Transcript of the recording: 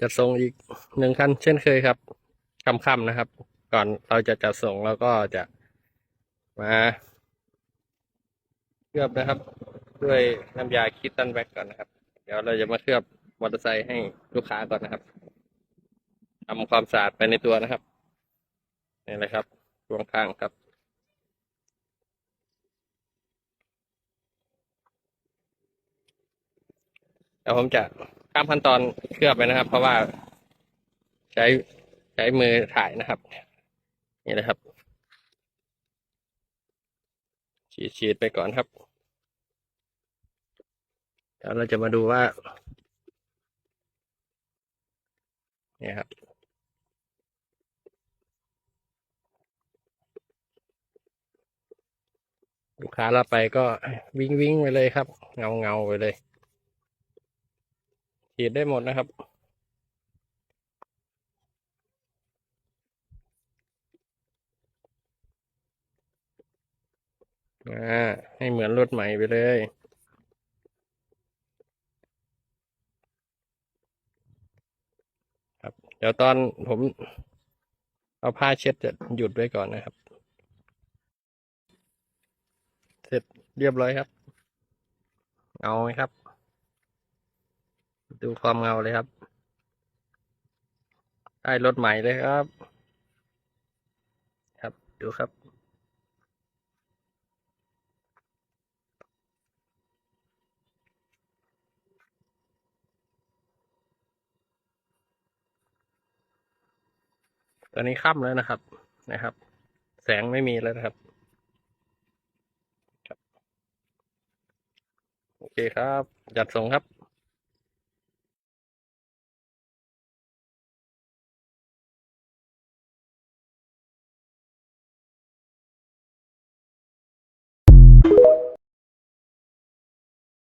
จะส่งอีกหนึ่งคันเช่นเคยครับค่ำๆนะครับ ก่อนเราจะจัดส่งเราก็จะมาเคลือบนะครับ ด้วยน้ำยาคิดตันแบ็กก่อนนะครับ เดี๋ยวเราจะมาเคลือบมอเตอร์ไซค์ให้ลูกค้าก่อนนะครับทำความสะอาดไปในตัวนะครับนี่แหละครับช่วงข้างครับเดี๋ยวผมจะ ข้ามขั้นตอนเคลือบไปนะครับ เพราะว่า ใช้ใช้มือถ่ายนะครับ นี่นะครับ ฉีดฉีดไปก่อนครับเดี๋ยวเราจะมาดูว่าเนี่ยครับลูกค้าเรับไปก็วิ่งวิ่งไปเลยครับ เงาเงาไปเลย ฉีดได้หมดนะครับ อ่า ให้เหมือนรถใหม่ไปเลยครับ เดี๋ยวตอนผมเอาผ้าเช็ดจะหยุดไว้ก่อนนะครับ เสร็จเรียบร้อยครับเงาไหมครับ ดูความเงาเลยครับ ได้รถใหม่เลยครับ ครับดูครับตอนนี้ค่ำแล้วนะครับนะครับ แสงไม่มีแล้วนะครับครับโอเคครับ จัดส่งครับ